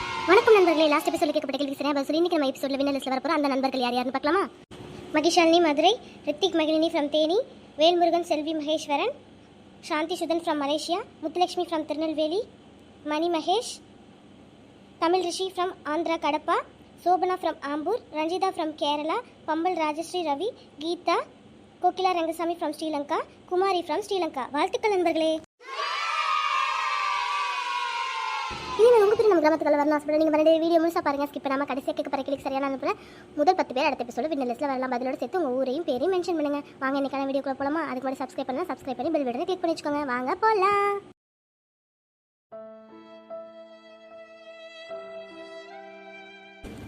வணக்கம் நண்பர்களே. லாஸ்ட் எபிசோட கேட்கப்பட்ட கேள்வி சரியா பதில் இன்னைக்கு நம்ம எபிசோட்ல வின்னர் லிஸ்ட்ல வரப்போற அந்த நண்பர்கள் யார் யாருன்னு பார்க்கலாமா? Mahishalini Madurai Rithik Magizhini from Theni Velmurugan Selvi Maheswaran Shanthi Suthan from Malaysia Muthulakshmi from Tirunelveli Mani Mahesh Tamil Rishi from Andhra Kadapa Shobana from Ambur Ranjitha from Kerala Pammal Rajashree Ravi Geetha Kokila Rangasamy from Sri Lanka Kumari from Sri Lanka. வாழ்த்துக்கள் நண்பர்களே. உங்கள் பேர் நம்ம கிராமத்துக்குள்ள வரணும். ஆசைப்பட நீங்கள் மறுபடியும் video முழுசாக பாருங்க. ஸ்கிப் பண்ணாமல் கடைசியாக கேட்க போற கிளிக் சரியான அனுப்புற முதல் பத்து பேர் அடுத்த எபிசோட வின்னர் வரலாம். பதிலோட சேர்த்து உங்கள் ஊரையும் பேரையும் மென்ஷன் பண்ணுங்கள் வாங்க இன்னைக்கான வீடியோக்குள்ள போலாமா? அதுக்கு முன்னாடி சப்ஸ்கிரைப் பண்ணா சப்ஸ்கிரைப் பண்ணி பெல் பட்டனை கிளிக் பண்ணி வச்சுக்கோங்க. வாங்க போகலாம்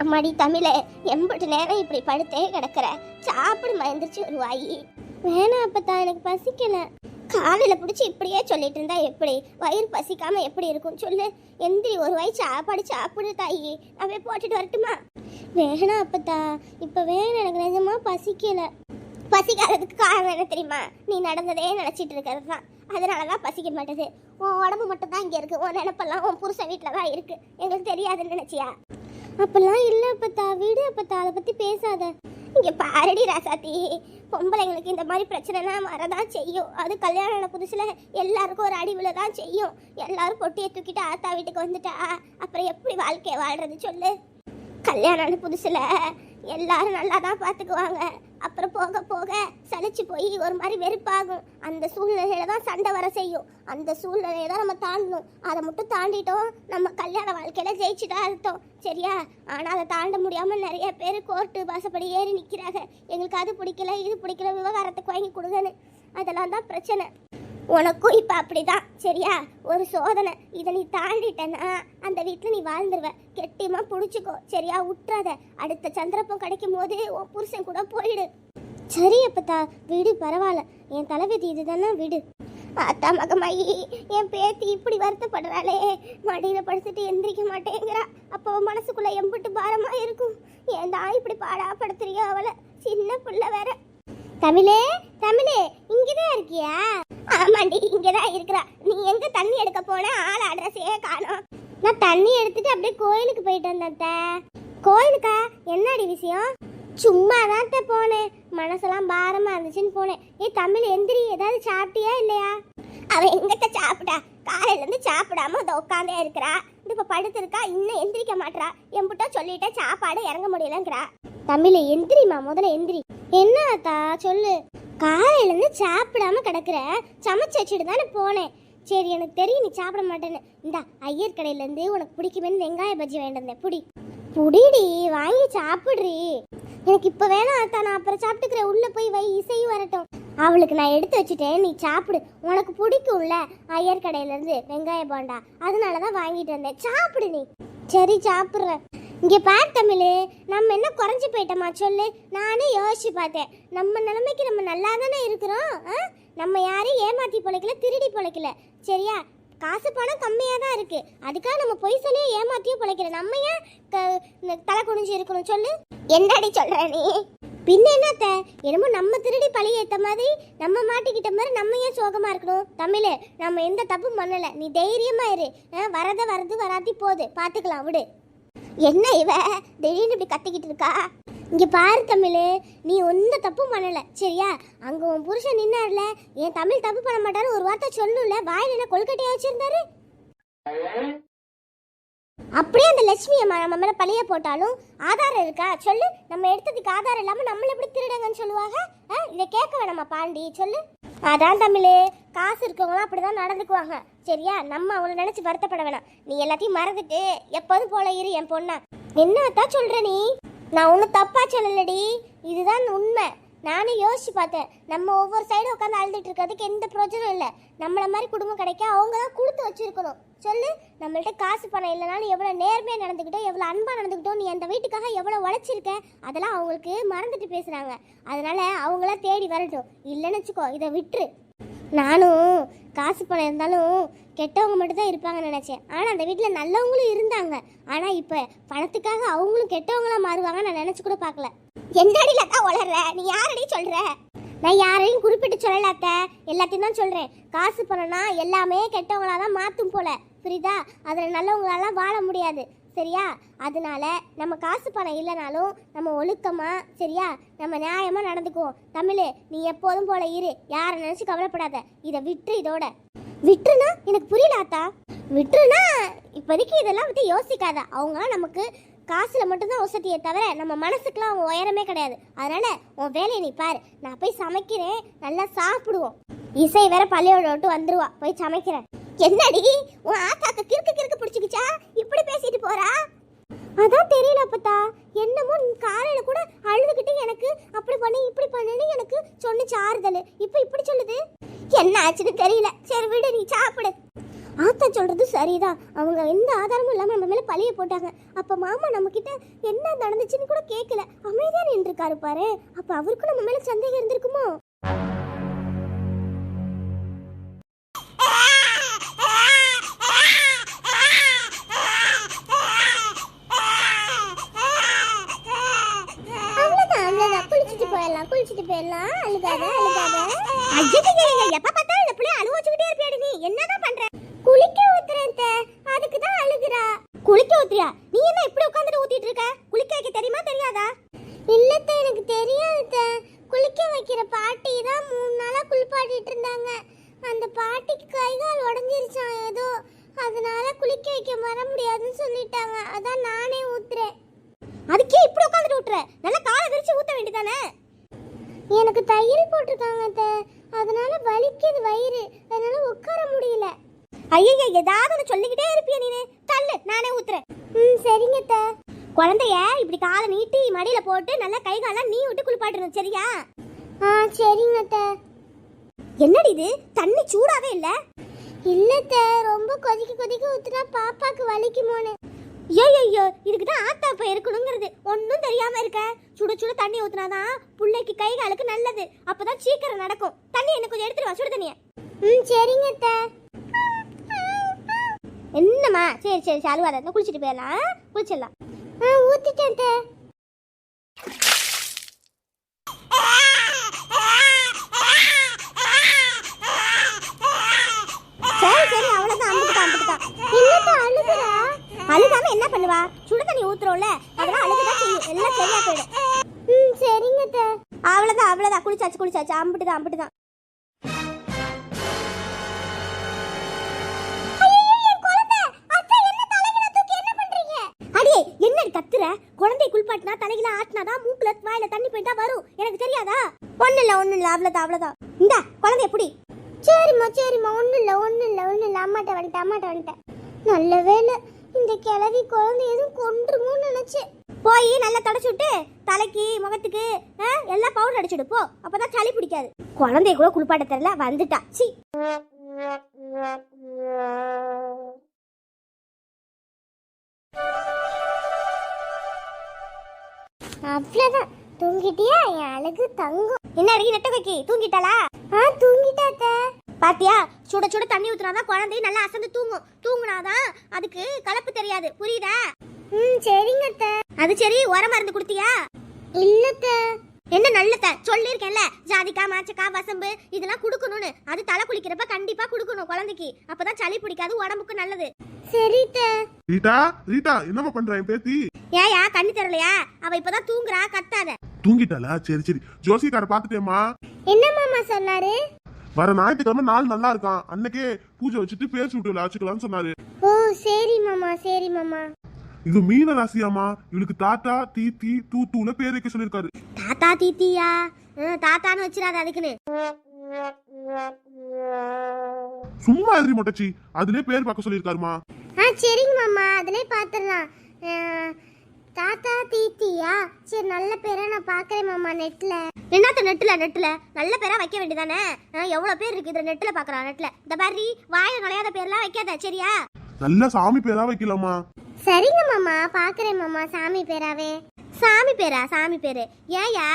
அம்மாடி தமிழே எம்பட்டு நேரம் இப்படி படுத்தே கிடக்கிற. சாப்பிடு மயந்துருச்சு ஒரு வாயி. வேணாம் அப்பதான் எனக்கு பசிக்கலை. காலையில் பிடிச்சி இப்படியே சொல்லிட்டு இருந்தா எப்படி? வயிறு பசிக்காம எப்படி இருக்கும்? சொல்லு. எந்திரி ஒரு வாய் சாப்பாடு சாப்பிடு தாயி. நான் போய் போட்டுட்டு வரட்டுமா? வேணாம் அப்பத்தா. இப்போ வேணும் எனக்கு நிஜமா பசிக்கல. பசிக்காததுக்கு காரணம் என்ன தெரியுமா? நீ நடந்ததே நினச்சிட்டு இருக்கிறது தான் அதனால தான் பசிக்க மாட்டேது. உன் உடம்பு மட்டும் தான் இங்கே இருக்குது உன் நினைப்பெல்லாம் உன் புருஷன் வீட்டில் தான் இருக்குது எங்களுக்கு தெரியாதுன்னு நினச்சியா? அப்பெல்லாம் இல்லை அப்பத்தா. வீடு அப்பத்தா. அதை பற்றி பேசாத. இங்கே பாரடி ராசாத்தி. பொம்பளைங்களுக்கு இந்த மாதிரி பிரச்சனைலாம் வரதான் செய்யும். அது கல்யாணம் ஆன எல்லாருக்கும் ஒரு அடிவில் தான் செய்யும். எல்லாரும் பொட்டியை தூக்கிட்டு ஆத்தா வீட்டுக்கு வந்துட்டா. அப்புறம் எப்படி வாழ்க்கையை வாழ்றது சொல்லு? கல்யாணம் ஆன எல்லாரும் நல்லா தான் பார்த்துக்குவாங்க அப்புறம் போக போக சலிச்சு போய் ஒரு மாதிரி வெறுப்பாகும். அந்த சூழ்நிலையில தான் சண்டை வர செய்யும். அந்த சூழ்நிலையை தான் நம்ம தாண்டணும். அதை மட்டும் தாண்டிட்டோம் நம்ம கல்யாண வாழ்க்கையில ஜெயிச்சுட்டா அர்த்தம். சரியா? ஆனால் அதை தாண்ட முடியாமல் நிறைய பேர் கோர்ட்டு வாசப்படி ஏறி நிற்கிறாங்க எங்களுக்கு அது பிடிக்கல இது பிடிக்கல விவகாரத்துக்கு வாங்கி கொடுங்கன்னு. அதெல்லாம் தான் பிரச்சனை. உனக்கும் இப்போ அப்படிதான். சரியா? ஒரு சோதனை. இதை நீ தாண்டிட்டனா அந்த வீட்டில் நீ வாழ்ந்துருவ. கெட்டியமாக பிடிச்சிக்கோ. சரியா? விட்டுறாத அடுத்த சந்திரப்பம் கிடைக்கும் போது உன் புருஷன் கூட போயிடு. சரி அப்பத்தா. விடு பரவாயில்ல. என் தலைவிதி இதுதானே? விடு. அத்தா மகமாயி என் பேத்தி இப்படி வருத்தப்படுறாளே. மடியில் படுத்துட்டு எந்திரிக்க மாட்டேங்கிறா. அப்போ மனசுக்குள்ளே எம்பிட்டு பாரமாக இருக்கும். ஏன் தான் இப்படி பாடா படுத்துறியோ அவளை? சின்ன பிள்ளை வேற. தமிழே தமிழே இங்கதான் இருக்கியா? ஆமாண்டி இங்கதான் இருக்கிறா. நீ எங்க தண்ணி எடுக்க போன? ஆள் அட்ரஸே காணும். நான் தண்ணி எடுத்துட்டு அப்படியே கோயிலுக்கு போயிட்டு வந்தேன் கோயிலுக்கா? என்னடி விஷயம்? சும்மா தான் போனேன். மனசெல்லாம் பாரமா இருந்துச்சுன்னு போனேன். ஏ தமிழ் எந்திரி ஏதாவது சாப்பிட்டியா இல்லையா? அவ எங்கிட்ட சாப்பிட்டா காலையில இருந்து சாப்பிடாம அதை உட்காந்தே இருக்கிறா. இது இப்ப படுத்திருக்கா இன்னும் எந்திரிக்க மாட்றா. என்பிட்ட சொல்லிட்ட சாப்பாடு இறங்க முடியலங்கிறா. தமிழ் எந்திரிமா முதல்ல எந்திரி. என்ன அத்தா சொல்லு? காலையிலேருந்து சாப்பிடாம கிடக்குற. சமைச்சு வச்சுட்டு தானே போனேன். சரி எனக்கு தெரியும் நீ சாப்பிட மாட்டேன்னு. இந்த ஐயர் கடையிலேருந்து உனக்கு பிடிக்குமேனு வெங்காய பஜ்ஜி வேண்டியிருந்தேன் புடி. புடிடி வாங்கி சாப்பிட்றி. எனக்கு இப்போ வேணாம் அத்தா. நான் அப்புறம் சாப்பிட்டுக்கிறேன். உள்ள போய் வை இசை வரட்டும். அவளுக்கு நான் எடுத்து வச்சுட்டேன். நீ சாப்பிடு. உனக்கு பிடிக்கும்ல ஐயர் கடையிலேருந்து வெங்காய போண்டா. அதனாலதான் வாங்கிட்டு வந்தேன். சாப்பிடு நீ. சரி சாப்பிட்றேன். இங்கே பார் தமிழ் நம்ம என்ன குறைஞ்சு போயிட்டோமா சொல்லு. நானே யோசிச்சு பார்த்தேன். நம்ம நிலைமைக்கு நம்ம நல்லா தானே இருக்கிறோம் ஆ? நம்ம யாரையும் ஏமாற்றி பொழைக்கல திருடி பொழைக்கல. சரியா? காசு பணம் கம்மியாக தான் இருக்கு. அதுக்காக நம்ம பொய் சொல்லியே ஏமாற்றியும் பிழைக்கல. நம்ம ஏன் க- தலை குனிஞ்சு இருக்கணும் சொல்லு. என்னடி சொல்கிற நீ? பின்ன என்னத்த என்னமோ நம்ம திருடி பழி ஏற்ற மாதிரி நம்ம மாட்டிக்கிட்ட மாதிரி நம்ம ஏன் சோகமாக இருக்கணும்? தமிழ் நம்ம எந்த தப்பும் பண்ணலை. நீ தைரியமாக இரு. ஆ, வரத வரது வராத்தி போகுது பார்த்துக்கலாம் விடு. என்ன இவ? திடீர்னு இப்படி கத்திக்கிட்டு இருக்கா? இங்க பாரு தமிழ் நீ ஒன்றும் தப்பும் பண்ணல. சரியா? அங்க உன் புருஷன் நின்னார்ல. என் தமிழ் தப்பு பண்ண மாட்டாரு ஒரு வார்த்தை சொல்லணும்ல வாயில் என்ன கொல்கட்டையா வச்சிருந்தாரு? அப்படியே அந்த லட்சுமி அம்மா நம்ம மேல பழைய போட்டாலும் ஆதாரம் இருக்கா? சொல்லு. நம்ம எடுத்ததுக்கு ஆதாரம் இல்லாம நம்மள எப்படி திருடங்கன்னு சொல்லுவாங்க? ஆ, இதை கேட்க வேணாமா பாண்டி? சொல்லு. அதான் தமிழ் காசு இருக்கவங்களாம் அப்படிதான் நடந்துக்குவாங்க. சரியா? நம்ம அவங்கள நினச்சி வருத்தப்பட வேணாம். நீ எல்லாத்தையும் மறந்துட்டு எப்போதும் போல இரு என் பொண்ணா. என்னத்தான் சொல்கிற நீ? நான் ஒன்றும் தப்பா சொல்லலடி. இதுதான் உண்மை. நானும் யோசிச்சு பார்த்தேன். நம்ம ஒவ்வொரு சைடும் உட்காந்து அழுதுட்டு இருக்கிறதுக்கு எந்த பிரயோஜனம் இல்லை. நம்மள மாதிரி குடும்பம் கிடைக்க அவங்க தான் கொடுத்து வச்சிருக்கணும். சொல்லு நம்மள்ட்ட காசு பணம் இல்லைனாலும் எவ்வளோ நேர்மையாக நடந்துக்கிட்டோம் எவ்வளோ அன்பாக நடந்துக்கிட்டோம் நீ அந்த வீட்டுக்காக எவ்வளோ உழைச்சிருக்க? அதெல்லாம் அவங்களுக்கு மறந்துட்டு பேசுகிறாங்க அதனால அவங்கள தேடி வரட்டும். இல்லைன்னு வச்சுக்கோ இதை விட்டுரு. நானும் காசு பணம் இருந்தாலும் கெட்டவங்க மட்டும்தான் இருப்பாங்கன்னு நினச்சேன். ஆனால் அந்த வீட்டில் நல்லவங்களும் இருந்தாங்க. ஆனால் இப்போ பணத்துக்காக அவங்களும் கெட்டவங்களாக மாறுவாங்க நான் நினச்சி கூட பார்க்கல. என்னடி லதா உளர்ற? நீ யாரடி சொல்ற? நான் யாரையும் குறிப்பிட்டு சொல்லல அத்தை. எல்லாத்தையும் தான் சொல்கிறேன் காசு பணம்னா எல்லாமே கெட்டவங்களா தான் மாற்றும் போல. புரியுதா? அதில் நல்லவங்களாலாம் வாழ முடியாது. சரியா? அதனால நம்ம காசு பணம் இல்லைனாலும் நம்ம ஒழுக்கமாக சரியா? நம்ம நியாயமாக நடந்துக்குவோம். தமிழ் நீ எப்போதும் போல இரு. யாரை நினச்சி கவலைப்படாத. இதை விட்டுரு இதோட. விட்டுருனா எனக்கு புரியலாத்தா விட்டுருனா இப்போதைக்கு இதெல்லாம் பற்றி யோசிக்காத. அவங்க நமக்கு காசுல மட்டும்தான் வசதியே தவிர நம்ம மனசுக்குலாம் அவங்க உயரமே கிடையாது. அதனால உன் வேலையை நீ பாரு. நான் போய் சமைக்கிறேன். நல்லா சாப்பிடுவோம். இசை வேற பள்ளியோட விட்டு வந்துருவா. போய் சமைக்கிறேன். என்னடி? உன் ஆத்தாக்கு கிறுக்கு கிறுக்கு பிடிச்சிக்கிச்சா? இப்படி பேசிட்டு போறா? அதான் தெரியல அப்பத்தா. என்னமோ காலையில கூட அழுதுகிட்டு எனக்கு அப்படி பண்ணு இப்படி பண்ணுன்னு எனக்கு சொன்னிச்சு ஆறுதல். இப்போ இப்படி சொல்லுது? என்ன ஆச்சுன்னு தெரியல. சரி விடு நீ சாப்பிடு. ஆத்தா சொல்கிறது சரிதான். அவங்க எந்த ஆதாரமும் இல்லாமல் நம்ம மேலே பழிய போட்டாங்க. அப்போ மாமா நம்ம என்ன நடந்துச்சுன்னு கூட கேட்கல அமைதியா நின்று இருக்காரு பாரு. அப்ப அவருக்கும் நம்ம மேலே சந்தேகம் இருந்திருக்குமோ? அவ்வளவுதான் அவ்வளவுதான். குளிச்சுட்டு போயிடலாம் குளிச்சுட்டு போயிடலாம். அழுகாத அழுகாத. ஐயோ எப்ப பார்த்தாலும் இந்த பிள்ளை அழுவ வச்சுக்கிட்டே இருப்பியாடி நீ? என்னதான் குளிக்க ஊத்துறேன் அதுக்கு தான் அழுகுறா. குளிக்க ஊத்துறியா? நீ என்ன இப்படி உட்காந்துட்டு ஊத்திட்டு இருக்க? குளிக்க வைக்க தெரியுமா தெரியாதா? இல்லத்த எனக்கு தெரியாது குளிக்க வைக்கிற பாட்டி தான் மூணு நாளா குளிப்பாட்டிட்டு இருந்தாங்க. அந்த பாட்டிக்கு கை கால் உடஞ்சிருச்சான் ஏதோ. அதனால குளிக்க வைக்க வர முடியாதுன்னு சொல்லிட்டாங்க. அதான் நானே ஊத்துறேன். அதுக்கே இப்படி உட்காந்துட்டு ஊத்துற? நல்லா காலை விரிச்சு ஊத்த வேண்டியதானே? எனக்கு தையல் போட்டிருக்காங்க அதனால வலிக்குது வயிறு. அதனால உட்கார முடியல. ஐயோ ஏதாவது ஒன்று சொல்லிக்கிட்டே இருப்பிய நீனு? தள்ளு நானே ஊத்துறேன். ம் சரிங்க அத்தை. குழந்தைய இப்படி காலை நீட்டி மடியில போட்டு நல்லா கை காலெல்லாம் நீ விட்டு குளிப்பாட்டுறது சரியா? ஆ சரிங்க அத்தை. என்னடி இது? தண்ணி சூடாவே இல்ல? இல்லத்த ரொம்ப கொதிக்க கொதிக்க ஊத்துனா பாப்பாக்கு வலிக்குமோன்னு. ஐயோ இதுக்கு தான் ஆத்தா இப்ப இருக்கணுங்கிறது. ஒன்றும் தெரியாம இருக்க. சுட சுட தண்ணி ஊத்துனாதான் புள்ளைக்கு கை காலுக்கு நல்லது. அப்பதான் சீக்கிரம் நடக்கும். தண்ணி என்ன கொஞ்சம் எடுத்துட்டு வா சுடு தண்ணிய. ம் சரிங்க அத்தை. என்னம்மா? சரி சரி சரி அழுவாத. குளிச்சுட்டு போயிடலாம். குளிச்சிடலாம். ஆ ஊத்திட்டேன் சரி சரி அவ்வளவுதான். அம்புக்குதான் அம்புக்குதான் என்னத்த அழுகுறா? அழுகாம என்ன பண்ணுவா? சுடு தண்ணி ஊத்துறோம்ல. அதெல்லாம் அழுகுதான் செய்யும். எல்லாம் சரியா போயிடும். ம் சரிங்க அவ்வளோதான் அவ்வளோதான் குளிச்சாச்சு குளிச்சாச்சு. தான் அம்பிட்டு தான் அடியே என்ன கத்துற குழந்தை குளிப்பாட்டினா தலையில ஆட்டினாதான் மூக்குல வாயில தண்ணி போயிட்டா வரும். எனக்கு தெரியாதா? ஒண்ணு இல்ல ஒண்ணு இல்ல அவ்வளவுதான் அவ்வளவுதான். இந்த குழந்தை எப்படி சரிம்மா சரிம்மா ஒண்ணு இல்ல ஒண்ணு இல்ல ஒண்ணு இல்ல. அம்மாட்ட வந்துட்டேன் அம்மாட்ட வந்துட்டேன். நல்ல வேலை இந்த கிழவி குழந்தை எதுவும் கொன்றுமோன்னு நினைச்சேன் போய் நல்லா தொடச்சு விட்டு தலைக்கு முகத்துக்கு ஆ, எல்லாம் பவுடர் அடிச்சுடு போ. அப்பதான் சளி பிடிக்காது. குழந்தைய கூட குளிப்பாட்ட தெரியல வந்துட்டா. சி. அவ்வளவுதான். தூங்கிட்டியா? என் அழகு தங்கம். என்ன அழகி நெட்ட வைக்கி தூங்கிட்டாளா? ஆ தூங்கிட்டாத்த பாத்தியா? சுட சுட தண்ணி ஊத்துனாதான் குழந்தை நல்லா அசந்து தூங்கும். தூங்குனாதான் அதுக்கு கலப்பு தெரியாது. புரியுதா? ம் சரிங்க அத்த. அது சரி உர மருந்து கொடுத்தியா? இல்லத்த என்ன நல்லத்த சொல்லிருக்கேன்ல ஜாதிக்கா மாச்சக்கா வசம்பு இதெல்லாம் குடுக்கணும்னு. அது தலை குளிக்கிறப்ப கண்டிப்பா குடுக்கணும் குழந்தைக்கு. அப்பதான் சளி பிடிக்காது உடம்புக்கு நல்லது. சரித்த ரீட்டா ரீட்டா என்னம்மா பண்ற என் பேத்தி? ஏயா கண்ணு தெரியலையா? அவ இப்பதான் தூங்குறா கத்தாத. தூங்கிட்டாளா? சரி சரி. ஜோசிக்கார பாத்துட்டேம்மா. என்ன மாமா சொன்னாரு? வர ஞாயிற்றுக்கிழமை நாள் நல்லா இருக்கான். அன்னைக்கே பூஜை வச்சுட்டு பேர் சுட்டு வச்சுக்கலாம்னு சொன்னாரு. ஓ சரி மாமா சரி மாமா. இது மீன ராசியாமா இவளுக்கு தாத்தா தீத்தி தூத்தூல பேர் வைக்க சொல்லிருக்காரு தாத்தா தீத்தியா? தாத்தான்னு வச்சிடாத அதுக்குன்னு. சும்மா எதிரி மொட்டச்சி. அதுலயே பேர் பார்க்க சொல்லிருக்காருமா ஆ சரிங்க மாமா. அதிலே பார்த்துடலாம் தாத்தா தீத்தியா? சரி நல்ல பேரை நான் பார்க்குறேன் மாமா நெட்டில் என்னத்த நெட்டில் நெட்டில்? நல்ல பேரா வைக்க வேண்டியதானே? எவ்வளோ பேர் இருக்கு இதில் நெட்டில் பார்க்குறான் நெட்டில். இந்த மாதிரி வாய நுழையாத பேர்லாம் வைக்காத சரியா? நல்ல சாமி பேரா வைக்கலாமா? சரிங்க மாமா பார்க்குறேன் மாமா சாமி பேராவே. சாமி பேரா சாமி பேரு. ஏயா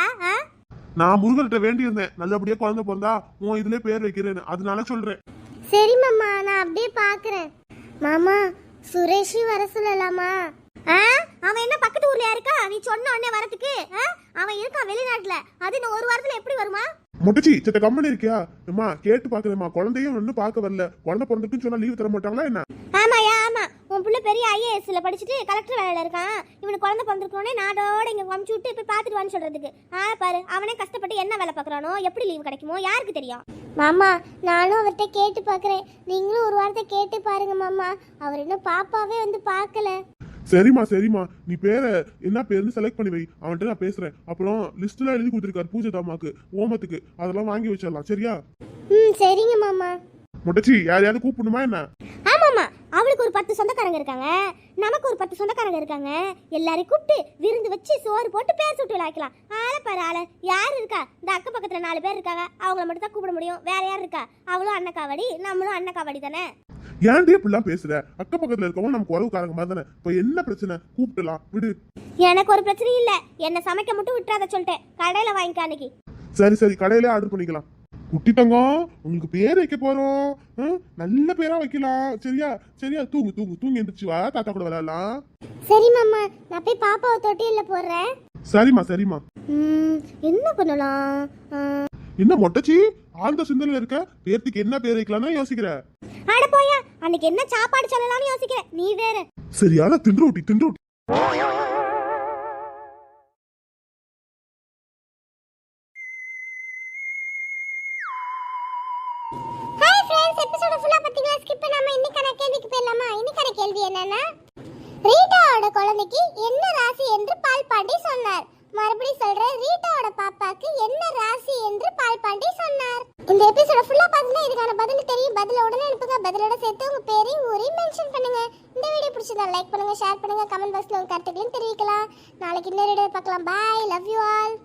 நான் முருகர்கிட்ட வேண்டியிருந்தேன். நல்லபடியா குழந்தை பிறந்தா உன் இதுல பேர் வைக்கிறேன்னு. அதனால சொல்றேன். சரி மாமா நான் அப்படியே பார்க்குறேன் மாமா சுரேஷும் வர சொல்லலாமா? அவன் என்ன பக்கத்து ஊர்லயா இருக்கா? நீ சொன்ன உடனே வரதுக்கு ஆ? அவன் இருக்கான் வெளிநாட்டுல. அது இன்னும் ஒரு வாரத்துல எப்படி வருமா? மொட்டச்சி சித்த கம்பெனி இருக்கியா? அம்மா கேட்டு பாக்குறேம்மா குழந்தையும் ஒன்னும் பார்க்க வரல. குழந்தை பிறந்துக்குன்னு சொன்னா லீவ் தர மாட்டாங்களா என்ன? ஆமாயா ஆமா. உன் புள்ள பெரிய ஐஏஎஸ்ல படிச்சுட்டு கலெக்டர் வேலையில இருக்கான். இவனுக்கு குழந்தை பிறந்திருக்கோனே நாடோட இங்க அமுச்சு விட்டு போய் பார்த்துட்டு வான்னு சொல்றதுக்கு. ஆ பாரு அவனே கஷ்டப்பட்டு என்ன வேலை பார்க்கறானோ எப்படி லீவ் கிடைக்குமோ யாருக்கு தெரியும்? மாமா நானும் அவர்கிட்ட கேட்டு பார்க்கறேன். நீங்களும் ஒரு வாரத்தை கேட்டு பாருங்க மாமா. அவர் இன்னும் பாப்பாவே வந்து பார்க்கல. சரிம்மா சரிம்மா. நீ பேரை என்ன பேருன்னு செலக்ட் பண்ணி வை. அவன்கிட்ட நான் பேசுறேன். அப்புறம் லிஸ்ட்லாம் எழுதி கொடுத்துருக்காரு பூஜை தாமாக்கு ஓமத்துக்கு அதெல்லாம் வாங்கி வச்சிடலாம். சரியா? ம் சரிங்க மாமா. மொட்டச்சி யாரையாவது கூப்பிடணுமா என்ன? ஆமாம்மா. அவளுக்கு ஒரு பத்து சொந்தக்காரங்க இருக்காங்க. நமக்கு ஒரு பத்து சொந்தக்காரங்க இருக்காங்க. எல்லாரையும் கூப்பிட்டு விருந்து வச்சு சோறு போட்டு பேர் சுட்டு விளையாக்கலாம். ஆளை பாரு ஆளை. யார் இருக்கா? இந்த அக்க பக்கத்துல நாலு பேர் இருக்காங்க. அவங்கள மட்டும் தான் கூப்பிட முடியும். வேற யார் இருக்கா? அவளும் அன்னக்காவடி நம்மளும் அன்னக்காவடி தானே? ஏன்டி இப்படிலாம் பேசுற? அக்க பக்கத்துல இருக்கவங்க நமக்கு உறவுக்காரங்க மாதிரி தானே. இப்ப என்ன பிரச்சனை? கூப்பிடலாம் விடு. எனக்கு ஒரு பிரச்சனையும் இல்ல. என்ன சமைக்க மட்டும் விட்டுறாத சொல்லிட்டேன். கடையில வாங்கிக்க அன்னைக்கு. சரி சரி கடையிலே ஆர்டர் பண்ணிக்கலாம். குட்டி தங்கம் உங்களுக்கு பேர் வைக்க போறோம். நல்ல பேரா வைக்கலாம். சரியா? சரியா? தூங்கு தூங்கு தூங்கி எந்திரிச்சு வா. தாத்தா கூட விளையாடலாம். சரி மாமா. நான் போய் பாப்பாவை தொட்டில போடுறேன். சரிம்மா சரிம்மா. என்ன பண்ணலாம்? என்ன மொட்டச்சி? ஆழ்ந்த சிந்தனையில இருக்க பேர்த்துக்கு என்ன பேர் வைக்கலாம்னு யோசிக்கிற. அட போயா அன்னைக்கு என்ன சாப்பாடு சொல்லலாம்னு யோசிக்கிறேன் நீ வேற. சரியான இன்னைக்கான கேள்வி என்னன்னா ரீட்டாவோட குழந்தைக்கு என்ன ராசி என்று பால் பாண்டி சொன்னார். மறுபடியும் சொல்றேன் ரீட்டாவோட பாப்பாக்கு என்ன ராசி என்று பால் பாண்டி சொன்னார். இந்த எபிசோட ஃபுல்லா பார்த்தீங்கன்னா இதுக்கான பதில் தெரியும். பதில உடனே அனுப்புங்க. பதிலோட சேர்த்து உங்க பேரையும் ஊரையும் மென்ஷன் பண்ணுங்க. இந்த வீடியோ பிடிச்சதா லைக் பண்ணுங்க ஷேர் பண்ணுங்க. கமெண்ட் பாக்ஸ்ல உங்க கருத்துக்களையும் தெரிவிக்கலாம். நாளைக்கு இன்னொரு வீடியோ பார்க்கலாம். Bye love you all